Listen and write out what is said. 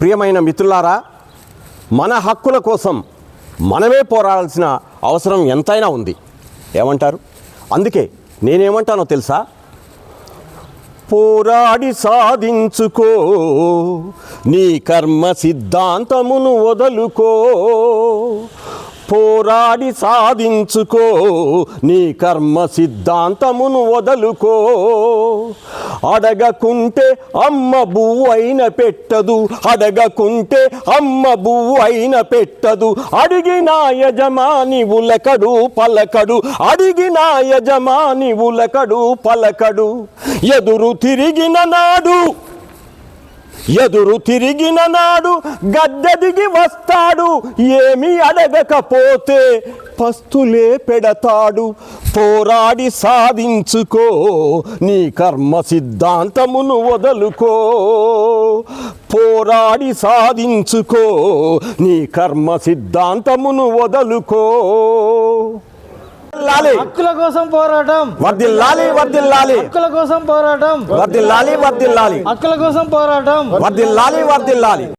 ప్రియమైన మిత్రులారా మన హక్కుల కోసం మనమే పోరాడాల్సిన అవసరం ఎంతైనా ఉంది. ఏమంటారు? అందుకే నేనేమంటానో తెలుసా? పోరాడి సాధించుకో నీ కర్మ సిద్ధాంతమును వదులుకో పోరాడి సాధించుకో నీ కర్మ సిద్ధాంతమును వదలుకో. అడగకుంటే అమ్మ బువ్వైన అయిన పెట్టదు అడగకుంటే అమ్మ బువ్వైన అయిన పెట్టదు. అడిగిన యజమాని ఉలకడు పలకడు అడిగిన యజమాని ఉలకడు పలకడు. ఎదురు తిరిగిన నాడు ఎదురు తిరిగిన నాడు గద్దెదిగి వస్తాడు. ఏమి అడగకపోతే పస్తులే పెడతాడు. పోరాడి సాధించుకో నీ కర్మ సిద్ధాంతమును వదులుకో. పోరాడి సాధించుకో నీ కర్మ సిద్ధాంతమును వదులుకో. లాలి హక్కుల కోసం పోరాటం. వర్దిల్లాలి వర్దిల్లాలి హక్కుల కోసం పోరాటం. వర్దిల్లాలి వర్దిల్లాలి హక్కుల కోసం పోరాటం. వర్దిల్లాలి వర్దిల్లాలి